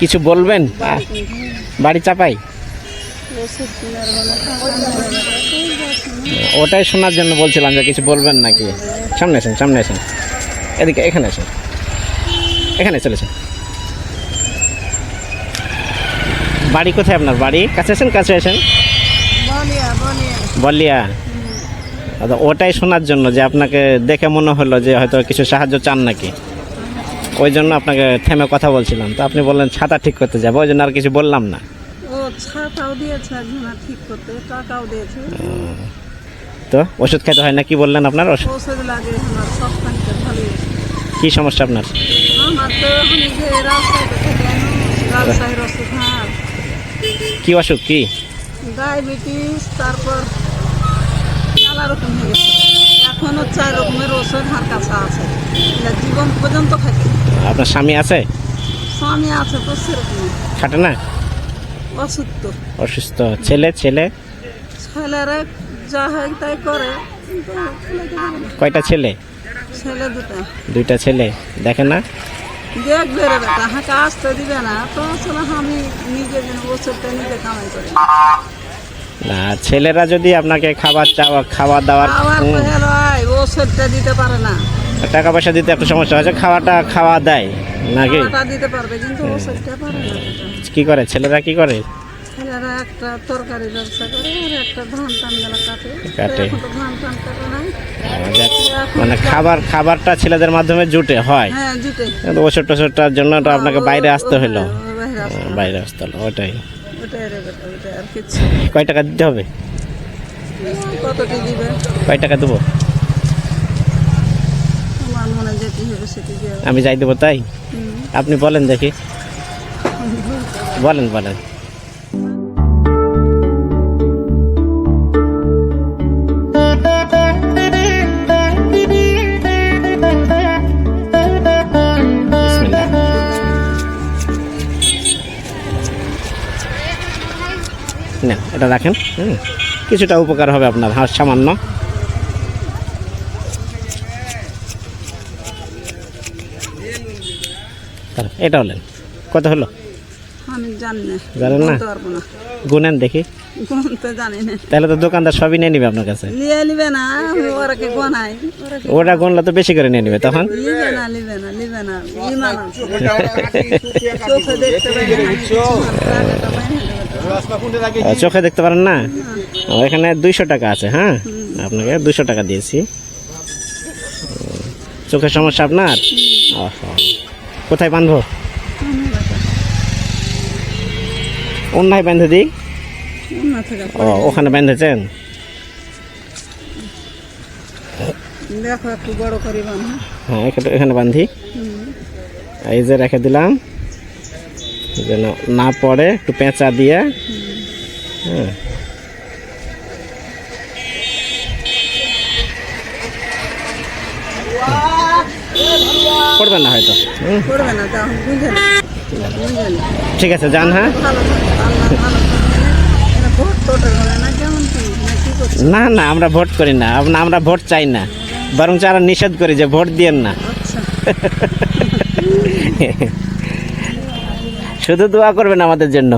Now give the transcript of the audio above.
কিছু বলবেন? বাড়ি চাপাই? ওটাই শোনার জন্য বলছিলাম যে কিছু বলবেন নাকি। সামনে আসেন সামনে আসেন। এদিকে এখানে আসেন। এখানে চলেছেন বাড়ি কোথায় আপনার বাড়ি? কাছে আসেন কাছে বলিয়া বলিয়া। আচ্ছা, ওটাই শোনার জন্য যে আপনাকে দেখে মনে হলো যে হয়তো কিছু সাহায্য চান নাকি? ওই জন্য আপনাকে থেমে কথা বলছিলাম। তো আপনি বললেন ছাতা ঠিক করতে যাব। ওই জন্য আর কিছু বললাম না। তো ওষুধ খেতে হয় না কি বললেন আপনার? কী সমস্যা আপনার? হ্যাঁ। কি অসুখ কি? ডায়াবেটিস তারপর নানা রকম হয়ে গেছে। এখনও চার রকমের ওষুধ হার কাছে আছে। জীবন পর্যন্ত থাকে আপনার স্বামী আছে? স্বামী আছে তো সেরকম খাটে না? অসুস্থ। অসুস্থ। ছেলে ছেলে? ছেলেরা যা হয় তাই করে। কয়টা ছেলে? ছেলে দুটা। দুইটা ছেলে। দেখেন না? দেখবে রে বেটা দিবে না। তো আসলে আমি নিজে যেন ওষুধটা নিজে কামাই করি। না ছেলেরা যদি আপনাকে খাবার চাওয়া খাবার দাওয়ার ওষুধটা দিতে পারে না। টাকা পয়সা দিতে একটু সমস্যা হয়েছে খাওয়াটা খাওয়া দেয় নাকি? দিতে পারবে কিন্তু না কি করে ছেলেরা কি করে? ছেলেরা একটা তরকারি ব্যবসা করে আর একটা ধান টান গেলা কাটে। কাটে। ধান টান কাটে নাই। মানে খাবার খাবারটা ছেলেদের মাধ্যমে জুটে হয়। হ্যাঁ কিন্তু ওষুধ টষুধটার জন্য তো আপনাকে বাইরে আসতে হলো। বাইরে আসতে আহ, বাইরে আসতে হলো ওটাই। কয় টাকা দিতে হবে? কয় টাকা দেবো তোমার মনে যেটি হবে সেটি দিয়ে আমি যাই দেবো তাই? আপনি বলেন দেখি। বলেন বলেন। না এটা রাখেন হুম। কিছুটা উপকার হবে আপনার হাঁস সামান্য। এটা হলেন। কত হলো? আমি জানি না। জানেন গুনেন দেখি। তাহলে তো দোকানদার সবই নিয়ে নিবে আপনার কাছে। নিয়ে নিবে না ওরা কে গোনাই ওরা কি ওটা গুনলে তো বেশি করে নিয়ে নিবে তখন? নিবে না নিবে না নিবে না চোখে দেখতে পারেন না? এখানে দুইশো টাকা আছে হ্যাঁ? আপনাকে দুশো টাকা দিয়েছি। চোখের সমস্যা আপনার। কোথায় বাঁধবো? অন্যায় বেঁধে দিই ও ওখানে বেঁধেছেন? দেখো একটু বড় করি বানা হ্যাঁ এখানে এখানে বাঁধি। এই যে রেখে দিলাম। যেন না পড়ে একটু পেঁচা দিয়ে। হ্যাঁ। পড়বে না হয়তো? ঠিক আছে যান হ্যাঁ। টোটের বলে না না আমরা ভোট করি না আমরা ভোট চাই না। বরং আরও নিষেধ করি যে ভোট দিয়েন না। আচ্ছা। শুধু দোয়া করবেন আমাদের জন্য।